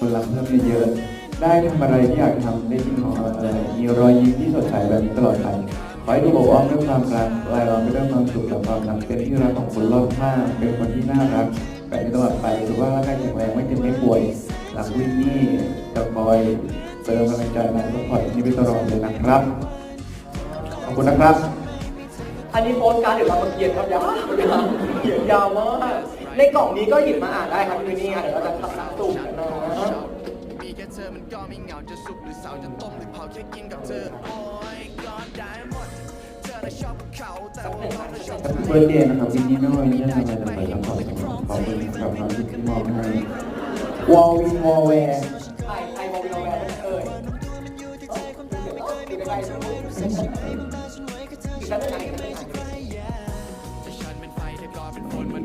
พลังเพิ่มเยอะๆได้ทำอะไรที่อยากทำได้กินของอร่อยมีรอยยิ้มที่สดใสแบบนี้ตลอดไปขอให้ถูกอบอ้อมด้วยความรักลายล้อมไปด้วยความสุขและความรักเป็นที่รักของคนรอบข้างเป็นคนที่น่ารักแบบนี้ตลอดไปถือว่าร่างกายแข็งแรงไม่เจ็บไม่ป่วยหลังวินนี่จะคอยเติมกำลังใจมาสปอร์ตนี่ไปตลอดเลยนะครับขอบคุณนะครับอันนี้โพสการ์ดหรือรามเกียรครับยาวยาวเขียนยาวมากในกล่องนี้ก็หยิบมาอ่านได้ครับพี่นี่อะเดี๋ยวเราจะทำสาสุ่มกันนะ ธอมันก็ไม่เหงาจะสุกหรือเสาจะต้มหรือเผาแค่กินกับเธอ โอ้ยก็ได้หมด เธอน่ะชอบเขาแต่ว่าเราน่ะชอบเบิร์เดย์นะครับวินนี่น้อยนี่ทำอะไรจะไปทำขอบคุณขอบคุณครับความที่มอบให้วอลวินวอลแวร์ใครใครมองวินโนแวร์เอ่ยดูใกล้ๆดูอีกชั้นหนึ่งอีกชั้นหนึ่งจะฉันเป็นไฟเรียบร้อยเป็นฝนมา